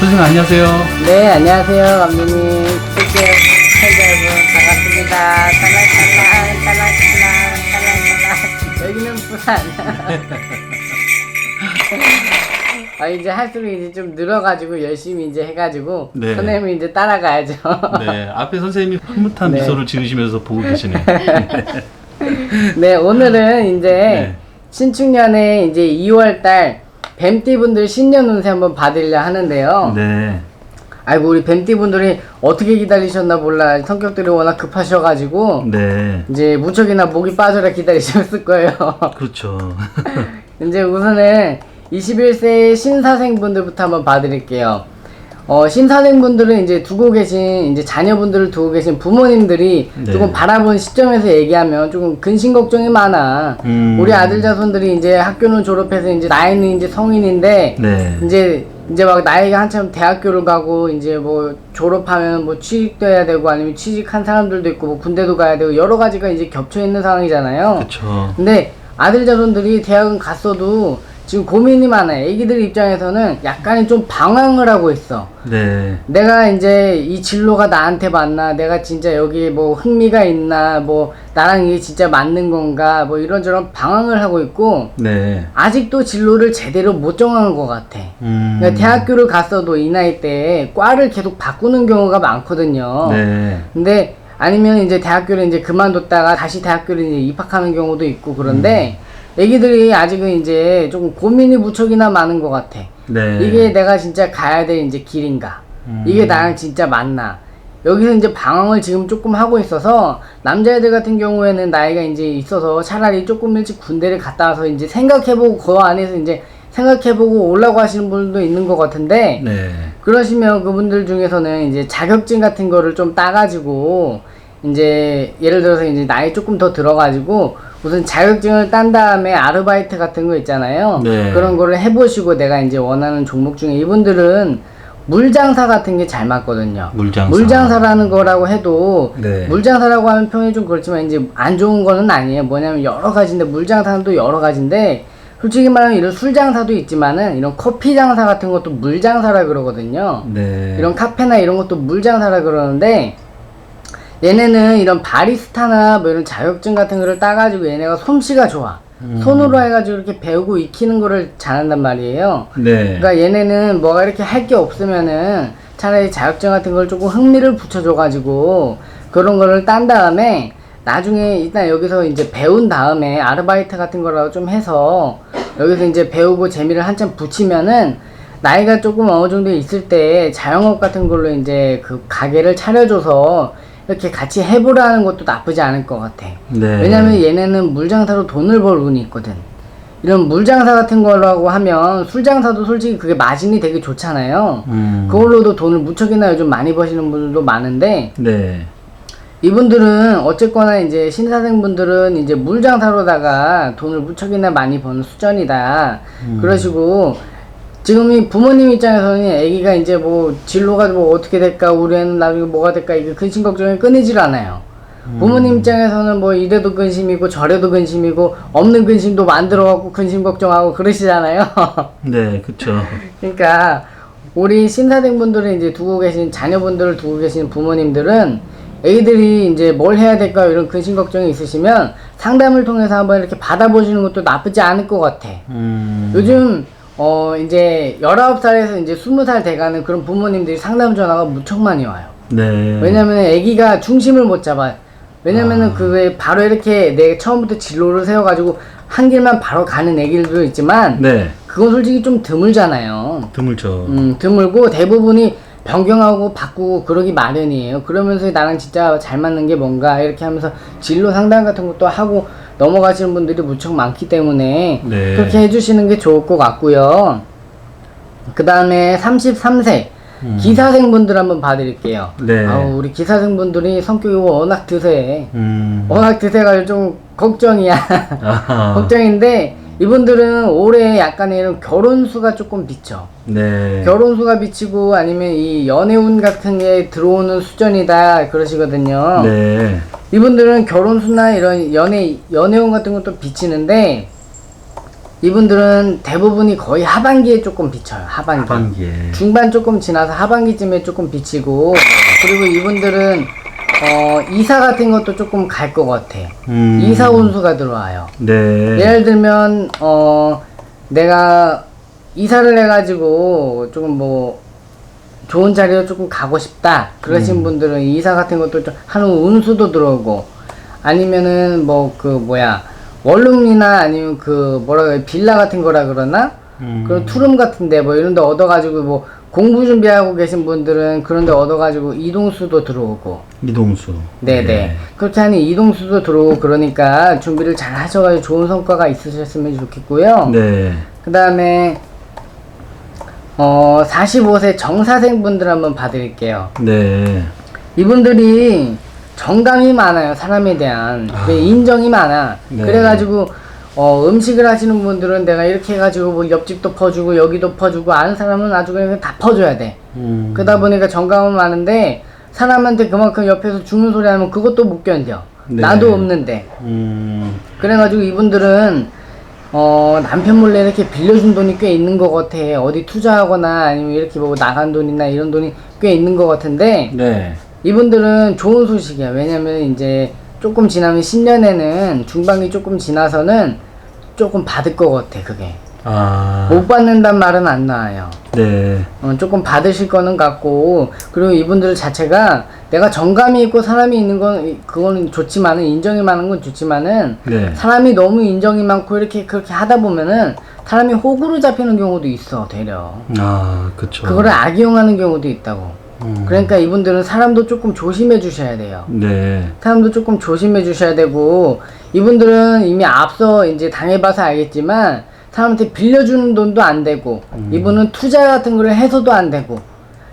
선생님 안녕하세요. 네, 안녕하세요, 감독님. 실제 시청자 여러분, 반갑습니다. 딸랑딸랑, 딸랑딸랑, 딸랑딸랑. 여기는 부산. 아, 이제 할수록 이제 좀 늘어가지고, 열심히 이제 해가지고, 네. 선생님이 이제 따라가야죠. 네, 앞에 선생님이 흐뭇한 네. 미소를 지으시면서 보고 계시네요. 네, 오늘은 이제 네. 신축년에 이제 2월달 뱀띠분들 신년 운세 한번 받으려 하는데요. 네. 아이고, 우리 뱀띠분들이 어떻게 기다리셨나 몰라. 성격들이 워낙 급하셔가지고, 네. 이제 무척이나 목이 빠져라 기다리셨을 거예요. 그렇죠. 이제 우선은 21세 신사생분들부터 한번 봐드릴게요. 어, 신사생분들은 이제 두고 계신, 이제 자녀분들을 두고 계신 부모님들이 네. 조금 바라본 시점에서 얘기하면 조금 근심 걱정이 많아. 음. 우리 아들 자손들이 이제 학교는 졸업해서 이제 나이는 이제 성인인데, 네. 이제 이제 막 나이가 한참 대학교를 가고 이제 뭐 졸업하면 뭐 취직돼야 되고 아니면 취직한 사람들도 있고 뭐 군대도 가야 되고 여러 가지가 이제 겹쳐 있는 상황이잖아요. 그렇죠. 근데 아들 자손들이 대학은 갔어도 지금 고민이 많아요. 애기들 입장에서는 약간의 좀 방황을 하고 있어. 네. 내가 이제 이 진로가 나한테 맞나? 내가 진짜 여기 뭐 흥미가 있나? 뭐 나랑 이게 진짜 맞는 건가? 뭐 이런저런 방황을 하고 있고 네. 아직도 진로를 제대로 못 정한 것 같아. 음. 그러니까 대학교를 갔어도 이 나이 때 과를 계속 바꾸는 경우가 많거든요. 네. 근데 아니면 이제 대학교를 이제 그만뒀다가 다시 대학교를 이제 입학하는 경우도 있고 그런데 음. 애기들이 아직은 이제 조금 고민이 무척이나 많은 것 같아. 네. 이게 내가 진짜 가야 될 이제 길인가? 음. 이게 나랑 진짜 맞나? 여기서 이제 방황을 지금 조금 하고 있어서 남자애들 같은 경우에는 나이가 이제 있어서 차라리 조금 일찍 군대를 갔다 와서 이제 생각해보고 그 안에서 이제 생각해보고 오려고 하시는 분들도 있는 것 같은데 네. 그러시면 그분들 중에서는 이제 자격증 같은 거를 좀 따가지고 이제 예를 들어서 이제 나이 조금 더 들어가지고 우선 자격증을 딴 다음에 아르바이트 같은 거 있잖아요. 네. 그런 거를 해보시고 내가 이제 원하는 종목 중에 이분들은 물장사 같은 게 잘 맞거든요. 물장사. 라는 거라고 해도 네. 물장사라고 하면 표현이 좀 그렇지만 이제 안 좋은 거는 아니에요. 뭐냐면 여러 가지인데 물장사는 또 여러 가지인데 솔직히 말하면 이런 술장사도 있지만은 이런 커피 장사 같은 것도 물장사라 그러거든요. 네. 이런 카페나 이런 것도 물장사라 그러는데 얘네는 이런 바리스타나 뭐 이런 자격증 같은 거를 따가지고 얘네가 솜씨가 좋아. 음. 손으로 해가지고 이렇게 배우고 익히는 거를 잘한단 말이에요. 네. 그러니까 얘네는 뭐가 이렇게 할 게 없으면은 차라리 자격증 같은 걸 조금 흥미를 붙여줘가지고 그런 거를 딴 다음에 나중에 일단 여기서 이제 배운 다음에 아르바이트 같은 거라도 좀 해서 여기서 이제 배우고 재미를 한참 붙이면은 나이가 조금 어느 정도 있을 때 자영업 같은 걸로 이제 그 가게를 차려줘서 이렇게 같이 해보라는 것도 나쁘지 않을 것 같아. 네. 왜냐면 얘네는 물장사로 돈을 벌 운이 있거든. 이런 물장사 같은 거라고 하면 술장사도 솔직히 그게 마진이 되게 좋잖아요. 음. 그걸로도 돈을 무척이나 요즘 많이 버시는 분들도 많은데 네. 이분들은 어쨌거나 이제 신사생분들은 이제 물장사로다가 돈을 무척이나 많이 버는 수준이다. 그러시고 지금 이 부모님 입장에서는 애기가 이제 뭐 진로가 뭐 어떻게 될까 우리 애는 나중에 뭐가 될까 이게 근심 걱정이 끊이질 않아요. 부모님 입장에서는 뭐 이래도 근심이고 저래도 근심이고 없는 근심도 만들어 갖고 근심 걱정하고 그러시잖아요. 네. 그렇죠. 그러니까 우리 신사생 분들은 이제 두고 계신 자녀분들을 두고 계신 부모님들은 애기들이 이제 뭘 해야 될까 이런 근심 걱정이 있으시면 상담을 통해서 한번 이렇게 받아보시는 것도 나쁘지 않을 것 같아. 음. 요즘 어 이제 19살에서 이제 20살 돼가는 그런 부모님들이 상담 전화가 무척 많이 와요. 네. 왜냐면 애기가 중심을 못 잡아. 왜냐면은 그게 바로 이렇게 내 처음부터 진로를 세워가지고 한 길만 바로 가는 애기들도 있지만 네. 그건 솔직히 좀 드물잖아요. 드물죠. 음, 드물고 대부분이 변경하고 바꾸고 그러기 마련이에요. 그러면서 나랑 진짜 잘 맞는 게 뭔가 이렇게 하면서 진로 상담 같은 것도 하고 넘어가시는 분들이 무척 많기 때문에 네. 그렇게 해주시는 게 좋을 것 같고요. 그 다음에 33세 기사생분들 한번 봐드릴게요. 음. 네. 아우, 우리 기사생분들이 성격이 워낙 드세. 음. 워낙 드세가 좀 걱정이야. 걱정인데 이분들은 올해 약간의 이런 결혼 수가 조금 비쳐. 네. 결혼 수가 비치고 아니면 이 연애운 같은 게 들어오는 수준이다 그러시거든요. 네. 이분들은 결혼 수나 이런 연애 연애운 같은 것도 비치는데 이분들은 대부분이 거의 하반기에 조금 비쳐요. 하반기. 하반기에. 중반 조금 지나서 하반기쯤에 조금 비치고 그리고 이분들은 어, 이사 같은 것도 조금 갈 것 같아. 음. 이사 운수가 들어와요. 네. 예를 들면 어 내가 이사를 해가지고 조금 뭐 좋은 자리로 조금 가고 싶다 그러신 음. 분들은 이사 같은 것도 좀 하는 운수도 들어오고 아니면은 뭐 그 뭐야 원룸이나 아니면 그 뭐라 그래 빌라 같은 거라 그러나 음. 그런 투룸 같은데 뭐 이런 데 얻어가지고 뭐 공부 준비하고 계신 분들은 그런 데 얻어가지고 이동수도 들어오고 이동수. 네네. 네. 그렇게 하니 이동수도 들어오고 그러니까 준비를 잘 하셔가지고 좋은 성과가 있으셨으면 좋겠고요. 네. 그 다음에, 어, 45세 정사생 분들 한번 봐드릴게요. 네. 이분들이 정감이 많아요, 사람에 대한. 그 인정이 많아. 네. 그래가지고, 어, 음식을 하시는 분들은 내가 이렇게 해가지고 뭐 옆집도 퍼주고 여기도 퍼주고 아는 사람은 아주 그냥 다 퍼줘야 돼. 음. 그러다 보니까 정감은 많은데 사람한테 그만큼 옆에서 죽는 소리 하면 그것도 못 견뎌. 네. 나도 없는데. 음. 그래가지고 이분들은 어 남편 몰래 이렇게 빌려준 돈이 꽤 있는 것 같아. 어디 투자하거나 아니면 이렇게 뭐 나간 돈이나 이런 돈이 꽤 있는 것 같은데 네. 이분들은 좋은 소식이야. 왜냐면 이제 조금 지나면 10년에는 중반기 조금 지나서는 조금 받을 것 같아. 그게 아. 못 받는단 말은 안 나와요. 네. 어, 조금 받으실 거는 같고 그리고 이분들 자체가 내가 정감이 있고 사람이 있는 건 그거는 좋지만은 인정이 많은 건 좋지만은 네. 사람이 너무 인정이 많고 이렇게 그렇게 하다 보면은 사람이 호구로 잡히는 경우도 있어 되려 아, 그쵸. 그거를 악용하는 경우도 있다고 음. 그러니까 이분들은 사람도 조금 조심해 주셔야 돼요 네. 사람도 조금 조심해 주셔야 되고 이분들은 이미 앞서 이제 당해봐서 알겠지만 사람한테 빌려주는 돈도 안 되고 이분은 투자 같은 거를 해서도 안 되고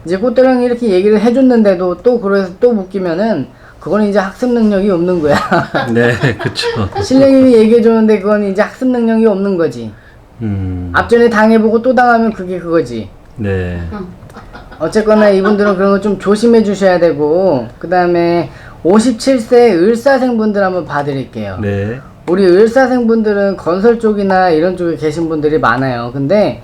이제 꽃대령이 이렇게 얘기를 해줬는데도 또 그래서 또 묶이면은 그거는 이제 학습 능력이 없는 거야 네, 그쵸. 신령님이 얘기해 줬는데 그건 이제 학습 능력이 없는 거지 음. 앞전에 당해보고 또 당하면 그게 그거지 네. 어쨌거나 이분들은 그런 거 좀 조심해 주셔야 되고 그 다음에 57세 을사생분들 한번 봐드릴게요 네. 우리 을사생분들은 건설 쪽이나 이런 쪽에 계신 분들이 많아요. 근데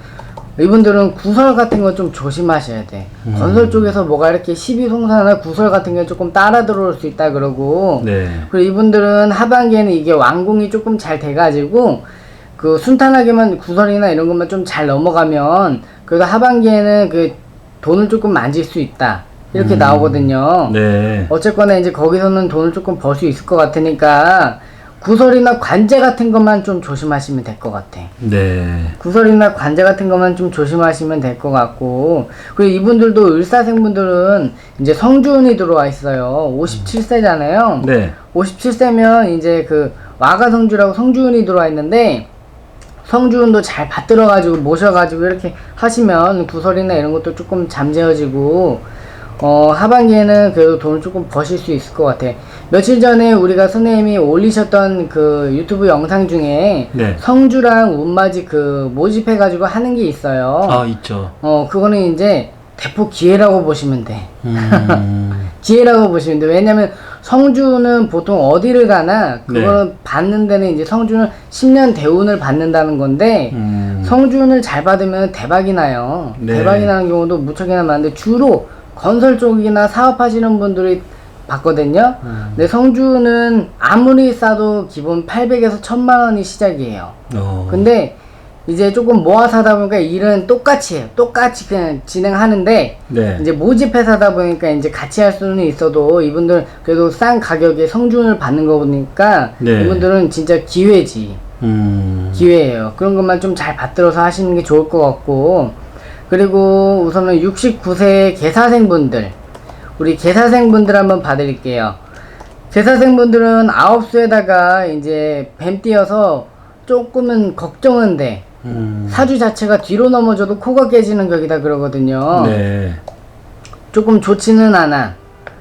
이분들은 구설 같은 거좀 조심하셔야 돼. 건설 쪽에서 뭐가 이렇게 시비송사나 구설 같은 게 조금 따라 들어올 수 있다 그러고 네. 그리고 이분들은 하반기에는 이게 완공이 조금 잘 돼가지고 그 순탄하게만 구설이나 이런 것만 좀 잘 넘어가면 그래도 하반기에는 그 돈을 조금 만질 수 있다 이렇게 나오거든요. 네. 어쨌거나 이제 거기서는 돈을 조금 벌 수 있을 것 같으니까 구설이나 관제 같은 것만 좀 조심하시면 될 것 같아. 네. 구설이나 관제 같은 것만 좀 조심하시면 될 것 같고 그리고 이분들도 을사생분들은 이제 성주운이 들어와 있어요. 57세잖아요. 네. 57세면 이제 그 와가성주라고 성주운이 들어와 있는데 성주운도 잘 받들어가지고 모셔가지고 이렇게 하시면 구설이나 이런 것도 조금 잠재워지고 어 하반기에는 그래도 돈을 조금 버실 수 있을 것 같아. 며칠 전에 우리가 선생님이 올리셨던 그 유튜브 영상 중에 네. 성주랑 운맞이 그 모집해가지고 하는 게 있어요. 아, 있죠. 어 그거는 이제 대폭 기회라고 보시면 돼. 음. 기회라고 보시면 돼. 왜냐면 성주는 보통 어디를 가나 그거는 받는 데는 이제 성주는 10년 대운을 받는다는 건데 음. 성주운을 잘 받으면 대박이 나요. 네. 대박이 나는 경우도 무척이나 많은데 주로 건설 쪽이나 사업하시는 분들이 받거든요. 음. 근데 성주는 아무리 싸도 기본 800에서 1000만 원이 시작이에요. 어. 근데 이제 조금 모아서 하다 보니까 일은 똑같이 해요. 똑같이 그냥 진행하는데 네. 이제 모집해서 하다 보니까 이제 같이 할 수는 있어도 이분들 그래도 싼 가격에 성준을 받는 거 보니까 네. 이분들은 진짜 기회지 음. 기회예요 그런 것만 좀 잘 받들어서 하시는 게 좋을 것 같고 그리고 우선은 69세 개사생분들 우리 개사생분들 한번 봐드릴게요 개사생분들은 아홉 수에다가 이제 뱀 띄어서 조금은 걱정은 돼 음. 사주 자체가 뒤로 넘어져도 코가 깨지는 격이다 그러거든요. 네. 조금 좋지는 않아.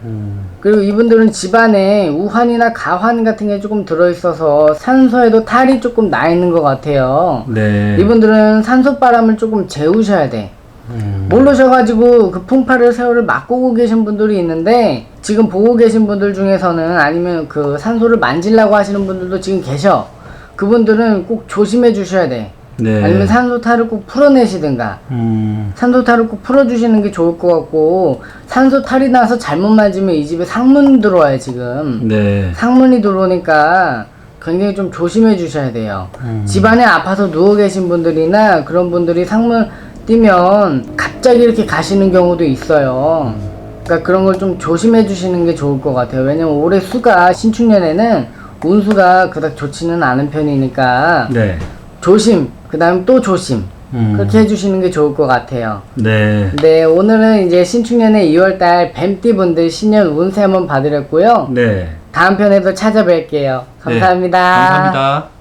음. 그리고 이분들은 집안에 우환이나 가환 같은 게 조금 들어있어서 산소에도 탈이 조금 나 있는 것 같아요. 네. 이분들은 산소 바람을 조금 재우셔야 돼. 음. 모르셔가지고 그 풍파를 세월을 막고 계신 분들이 있는데 지금 보고 계신 분들 중에서는 아니면 그 산소를 만지려고 하시는 분들도 지금 계셔. 그분들은 꼭 조심해 주셔야 돼. 네. 아니면 산소탈을 꼭 풀어내시든가 음. 산소탈을 꼭 풀어주시는 게 좋을 것 같고 산소탈이 나서 잘못 맞으면 이 집에 상문 들어와요 지금 네. 상문이 들어오니까 굉장히 좀 조심해 주셔야 돼요. 음. 집안에 아파서 누워 계신 분들이나 그런 분들이 상문 뛰면 갑자기 이렇게 가시는 경우도 있어요. 그러니까 그런 걸 좀 조심해 주시는 게 좋을 것 같아요. 왜냐면 올해 수가 신축년에는 운수가 그닥 좋지는 않은 편이니까 네. 조심, 그 다음 또 조심. 음. 그렇게 해주시는 게 좋을 것 같아요. 네. 네, 오늘은 이제 신축년의 2월달 뱀띠 분들 신년 운세 한번 봐드렸고요. 네. 다음 편에도 찾아뵐게요. 감사합니다. 감사합니다.